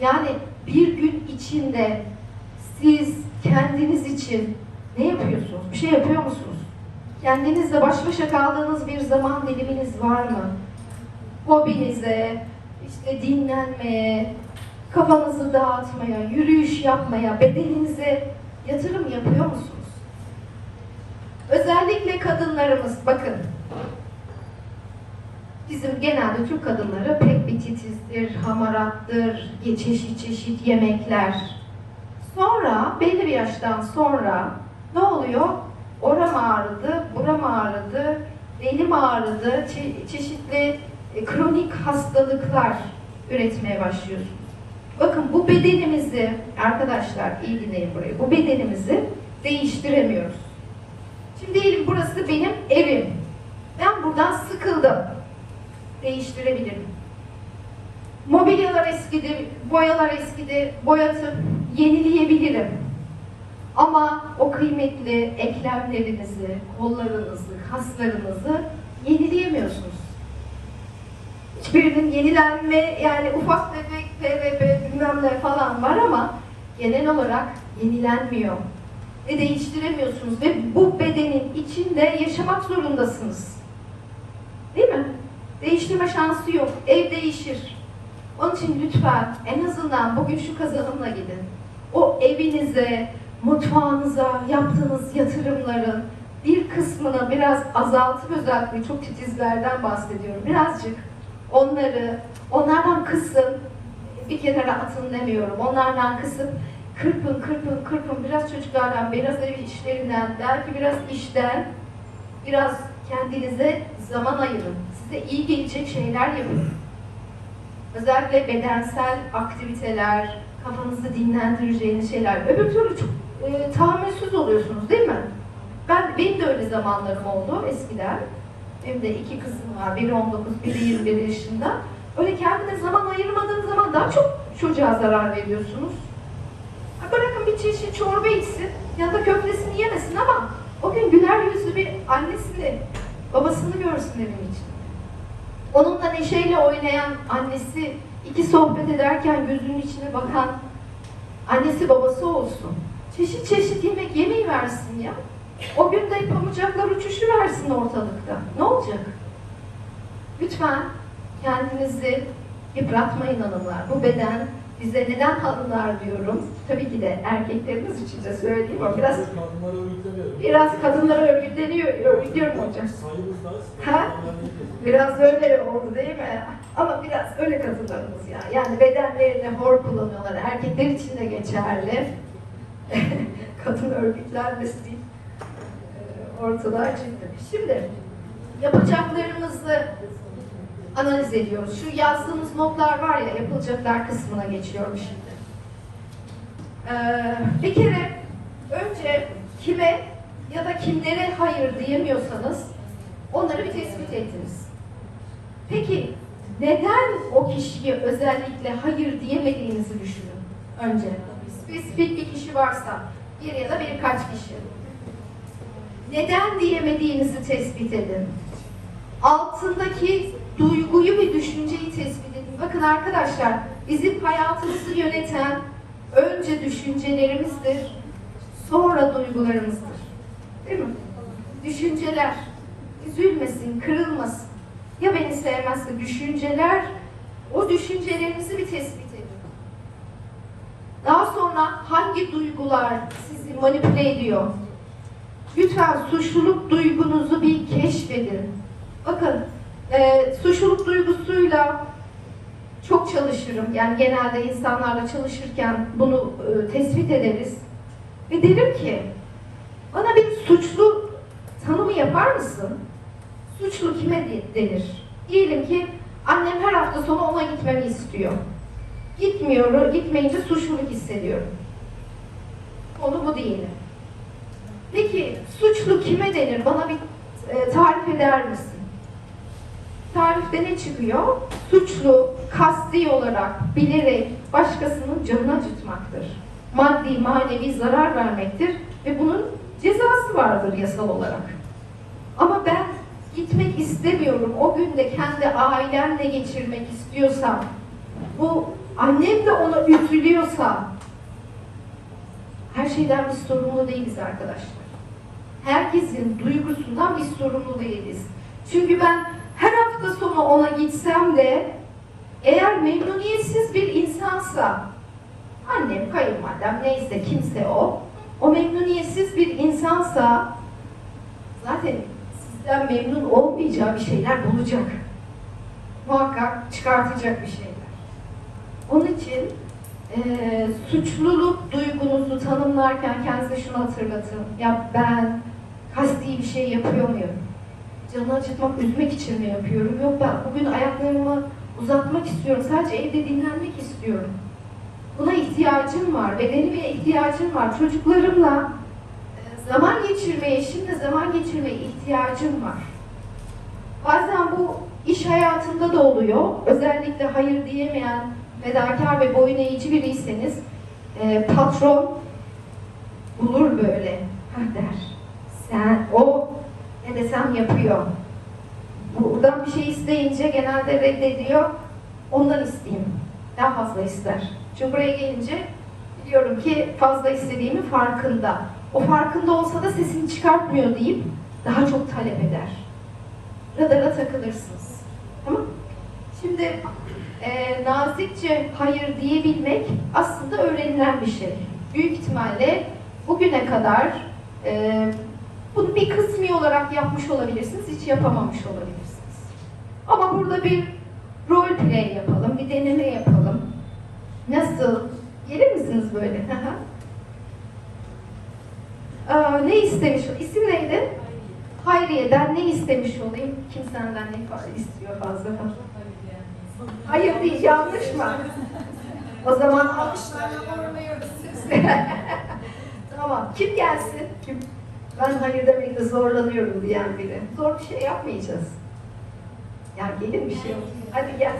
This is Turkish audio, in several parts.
Yani bir gün içinde siz kendiniz için ne yapıyorsunuz? Bir şey yapıyor musunuz? Kendinizle baş başa kaldığınız bir zaman diliminiz var mı? Hobinize, işte dinlenmeye, kafanızı dağıtmaya, yürüyüş yapmaya, bedeninize yatırım yapıyor musunuz? Özellikle kadınlarımız bakın. Bizim genelde Türk kadınları pek bir titizdir, hamarattır, çeşit çeşit yemekler. Sonra belli bir yaştan sonra ne oluyor? Oram ağrıdı, buram ağrıdı, elim ağrıdı, çe- çeşitli e, kronik hastalıklar üretmeye başlıyorsunuz. Bakın bu bedenimizi, arkadaşlar iyi dinleyin burayı, bu bedenimizi değiştiremiyoruz. Şimdi diyelim burası benim evim. Ben buradan sıkıldım. Değiştirebilirim. Mobilyalar eskidi, boyalar eskidi, boyatıp yenileyebilirim. Ama o kıymetli eklemlerinizi, kollarınızı, kaslarınızı yenileyemiyorsunuz. Hiçbirinin yenilenme yani ufak tefek PVP bilmem ne falan var ama genel olarak yenilenmiyor. Ve değiştiremiyorsunuz ve bu bedenin içinde yaşamak zorundasınız. Değil mi? Değiştirme şansı yok. Ev değişir. Onun için lütfen en azından bugün şu kazanımla gidin. O evinize, mutfağınıza yaptığınız yatırımların bir kısmını biraz azaltıp özellikle çok titizlerden bahsediyorum. Birazcık onları, onlardan kısın, bir kenara atın demiyorum. Onlardan kısıp kırpın, kırpın, kırpın. Biraz çocuklardan, biraz ev işlerinden, belki biraz işten, biraz kendinize zaman ayırın. Size iyi gelecek şeyler yapın. Özellikle bedensel aktiviteler, kafanızı dinlendireceğiniz şeyler. Öbür türlü çok e, tahammülsüz oluyorsunuz değil mi? Ben, benim de öyle zamanlarım oldu eskiden. Benim de iki kızım var. Biri 19, biri 21 yaşında. Öyle kendine zaman ayırmadığınız zaman daha çok çocuğa zarar veriyorsunuz. Ha, Bırakın bir çeşit çorba içsin ya da köftesini yemesin ama o gün güler yüzlü bir annesini, babasını görsün evin içinde. Onunla neşeyle oynayan annesi, iki sohbet ederken gözünün içine bakan annesi babası olsun. Çeşit çeşit yemek yemeği versin ya. O gün de pamucaklar uçuşu versin ortalıkta. Ne olacak? Lütfen kendinizi yıpratmayın hanımlar. Bu beden bize neden hanımlar diyorum. Tabii ki de erkeklerimiz için de söyleyeyim ama biraz Kadınları örgütlemiyorum. biraz kadınları örgütleniyor, örgütlüyorum hocam. Sayımız da az. Ha? Biraz öyle oldu değil mi? Ama biraz öyle kadınlarımız ya. Yani bedenlerini hor kullanıyorlar. Erkekler için de geçerli. Kadın örgütlenmesi değil. Ee, Ortalığa çıktı. Şimdi yapacaklarımızı analiz ediyoruz. Şu yazdığımız notlar var ya yapılacaklar kısmına geçiyorum şimdi. Ee, bir kere önce kime ya da kimlere hayır diyemiyorsanız onları bir tespit ettiniz. Peki neden o kişiye özellikle hayır diyemediğinizi düşünün önce. Spesifik bir kişi varsa bir ya da birkaç kişi. Neden diyemediğinizi tespit edin. Altındaki duyguyu ve düşünceyi tespit edin. Bakın arkadaşlar bizim hayatımızı yöneten önce düşüncelerimizdir, sonra duygularımızdır. Değil mi? Düşünceler üzülmesin, kırılmasın. Ya beni sevmezse düşünceler, o düşüncelerinizi bir tespit edin. Daha sonra hangi duygular sizi manipüle ediyor? Lütfen suçluluk duygunuzu bir keşfedin. Bakın, e, suçluluk duygusuyla çok çalışırım. Yani genelde insanlarla çalışırken bunu e, tespit ederiz. Ve derim ki, bana bir suçlu tanımı yapar mısın? Suçlu kime de- denir? Diyelim ki annem her hafta sonu ona gitmemi istiyor. Gitmiyorum, gitmeyince suçluluk hissediyorum. Konu bu diyelim. Peki suçlu kime denir? Bana bir e, tarif eder misin? Tarifte ne çıkıyor? Suçlu, kasti olarak, bilerek başkasının canını acıtmaktır. Maddi, manevi zarar vermektir ve bunun cezası vardır yasal olarak. Ama ben gitmek istemiyorum. O gün de kendi ailemle geçirmek istiyorsam bu annem de ona üzülüyorsa her şeyden biz sorumlu değiliz arkadaşlar. Herkesin duygusundan biz sorumlu değiliz. Çünkü ben hafta sonu ona gitsem de eğer memnuniyetsiz bir insansa annem, kayınvalidem neyse kimse o o memnuniyetsiz bir insansa zaten sizden memnun olmayacağı bir şeyler bulacak. Muhakkak çıkartacak bir şeyler. Onun için eee, suçluluk duygunuzu tanımlarken kendinize şunu hatırlatın. Ya ben kasti bir şey yapıyor muyum? Canı acıtmak, üzmek için mi yapıyorum? Yok ben bugün ayaklarımı uzatmak istiyorum. Sadece evde dinlenmek istiyorum. Buna ihtiyacım var. Bedenime ihtiyacım var. Çocuklarımla e, zaman geçirmeye, şimdi zaman geçirmeye ihtiyacım var. Bazen bu iş hayatında da oluyor. Özellikle hayır diyemeyen, fedakar ve boyun eğici biriyseniz e, patron bulur böyle. Ha der. Sen, o desem yapıyor. Buradan bir şey isteyince genelde reddediyor. Ondan isteyeyim. Daha fazla ister. Çünkü buraya gelince biliyorum ki fazla istediğimin farkında. O farkında olsa da sesini çıkartmıyor deyip daha çok talep eder. Radara takılırsınız. Tamam Şimdi e, nazikçe hayır diyebilmek aslında öğrenilen bir şey. Büyük ihtimalle bugüne kadar e, bunu bir kısmi olarak yapmış olabilirsiniz, hiç yapamamış olabilirsiniz. Ama burada bir role play yapalım, bir deneme yapalım. Nasıl? Gelir misiniz böyle? Aa, ne istemiş? İsim neydi? Hayriye'den ne istemiş olayım? Kim senden ne istiyor fazla? Hayır değil, yanlış mı? O zaman alkışlarla tamam, kim gelsin? Kim? Ben hayır demekte zorlanıyorum diyen biri. Zor bir şey yapmayacağız. Ya gelin bir şey yok. Hadi gel.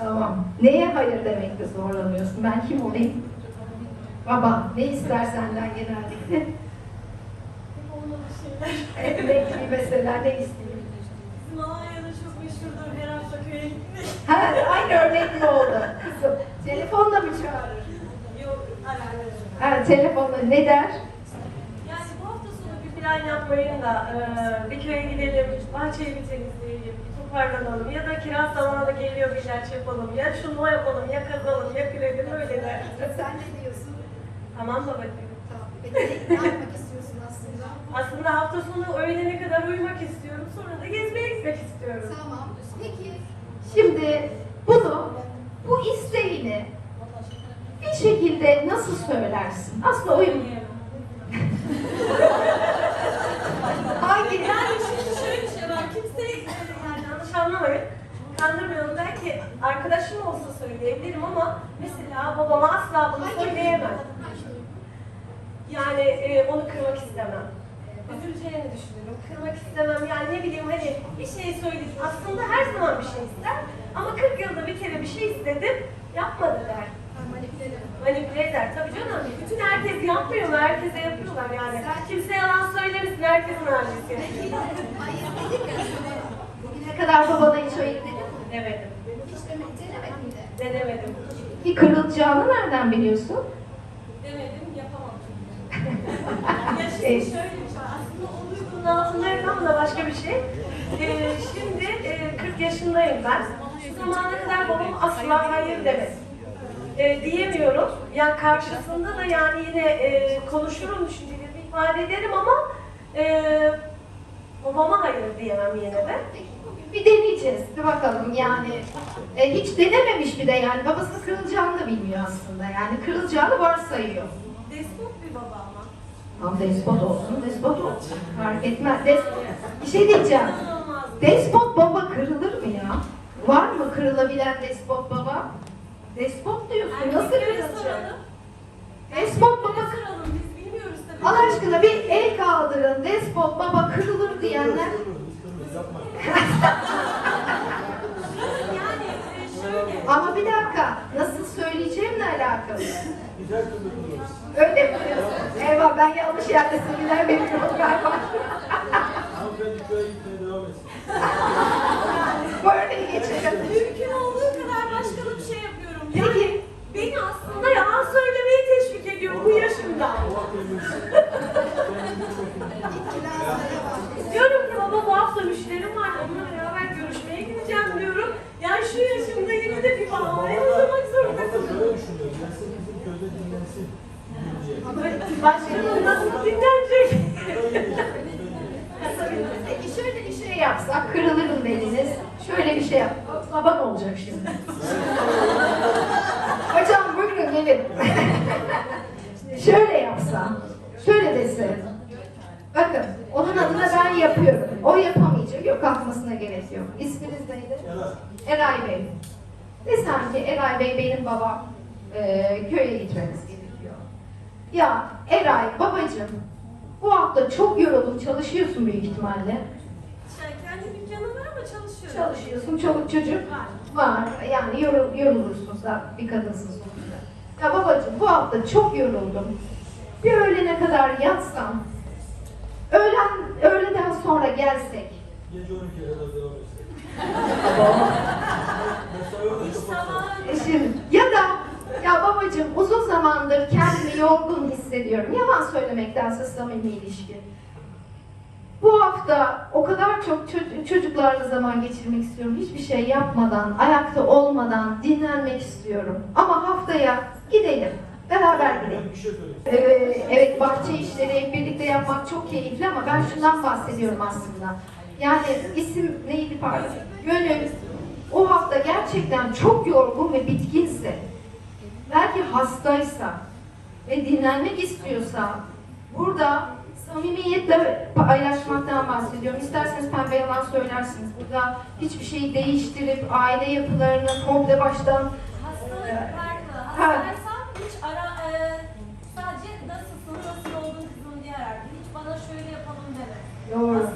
Tamam. Neye hayır demekte zorlanıyorsun? Ben kim olayım? Baba, ne ister senden genellikle? Ekmek gibi mesela ne istiyor? Bizim Alanya'da çok meşhurdur her hafta köye gitmek. Ha, aynı örnek mi oldu? Kızım, telefonla mı çağırır? Yok, alakası. Ha, telefonla ne der? Yani bu hafta sonu bir plan yapmayın da e, bir köye gidelim, bahçeyi bir temizleyelim, toparlanalım ya da kiraz zamanı geliyor bir ilaç yapalım, ya şunu yapalım, ya kazalım, ya kürelim öyle der. Sen ne diyorsun? tamam babacığım. Tamam. Peki ne yapmak istiyorsun aslında? Aslında hafta sonu öğlene kadar uyumak istiyorum, sonra da gezmeye gitmek istiyorum. Tamam. Peki. Şimdi bunu, bu isteğini bir şekilde nasıl söylersin? Aslında oyun. Hangi? Yani şimdi şöyle bir şey var, kimse yani anlamayın. Kandırmıyorum belki arkadaşım olsa söyleyebilirim ama mesela babama asla bunu söyleyemem. Yani e, onu kırmak istemem. Üzüleceğini düşünürüm, kırmak istemem. Yani ne bileyim hani bir şey söyledim. Aslında her zaman bir şey ister. Ama 40 yılda bir kere bir şey istedim, yapmadı der. Manipüle eder tabii canım. Bütün herkes yapmıyor mu? Herkese yapıyorlar yani. Kimse yalan söylemesin, herkesin ailesi. Ne kadar babana hiç hayır dedin mi? Demedim. Hiç denemedin mi? Ne demedim? Ki kırılacağını nereden biliyorsun? Demedim, yapamam çünkü. ya şimdi şöyle bir şey, aslında o duygunun altındayım ama da başka bir şey. Ee, şimdi e, 40 yaşındayım ben. Şu zamana kadar babam asla hayır demedi. Ee, diyemiyorum. Yani karşısında da yani yine e, konuşurum, düşüncelerimi ifade ederim ama e, babama hayır diyemem yine de. Bir deneyeceğiz. Bir bakalım yani. E, hiç denememiş bir de yani. Babası kırılacağını da bilmiyor aslında. Yani kırılacağını varsayıyor. Despot bir baba ama. Ama despot olsun, despot olsun. Fark etmez. Despot. Bir şey diyeceğim. Despot baba kırılır mı ya? Var mı kırılabilen despot baba? Despot diyorsun. Nasıl kırılacak? Despot baba soralım, biz bilmiyoruz tabii. Allah aşkına bir el kaldırın. Despot baba kırılır diyenler. Yani e, şöyle. Ama bir dakika. Nasıl söyleyeceğimle alakalı. Güzel. Öyle mi diyorsun? Eyvah ben yanlış yerde sinirler veriyorum galiba. Hanımefendi köye gitmeye devam etsin. Bu örneği geçelim. Mümkün olduğu kadar başkalık Şöyle yapsam, şöyle dese. Bakın, onun adına ben yapıyorum. O yapamayacak, yok kalkmasına gerek yok. İsminiz neydi? Eray. Eray Bey. Desem ki Eray Bey benim babam, eee, köye gitmemiz gerekiyor. Ya Eray babacığım, bu hafta çok yoruldum, çalışıyorsun büyük ihtimalle. Şey, kendi dükkanım var ama çalışıyorum. Çalışıyorsun, çoluk çocuk Var. var. Yani yorul, yorulursun da bir kadınsın sonuçta. Ya babacığım bu hafta çok yoruldum. Bir öğlene kadar yatsam, öğlen, öğleden sonra gelsek. Gece 12'ye kadar devam etsin. Mesai orada İş kapatsın. zamanı. E Şimdi, ya da ya babacığım uzun zamandır kendimi yorgun hissediyorum. Yalan söylemektense samimi ilişki. Bu hafta o kadar çok ço- çocuklarla zaman geçirmek istiyorum. Hiçbir şey yapmadan, ayakta olmadan dinlenmek istiyorum. Ama haftaya gidelim. Beraber gidelim. Ben bir şey söyleyeyim. Ee, evet bahçe işleri hep birlikte yapmak çok keyifli ama ben şundan bahsediyorum aslında. Yani isim neydi pardon? Gönül o hafta gerçekten çok yorgun ve bitkinse, belki hastaysa ve dinlenmek istiyorsa burada samimiyetle paylaşmaktan bahsediyorum. İsterseniz pembe yalan söylersiniz. Burada hiçbir şeyi değiştirip aile yapılarını komple baştan hastalık var mı? Hastaysan hiç ara e, sadece nasılsın, nasıl oldun kızım diye arar. Hiç bana şöyle yapalım deme. Doğru.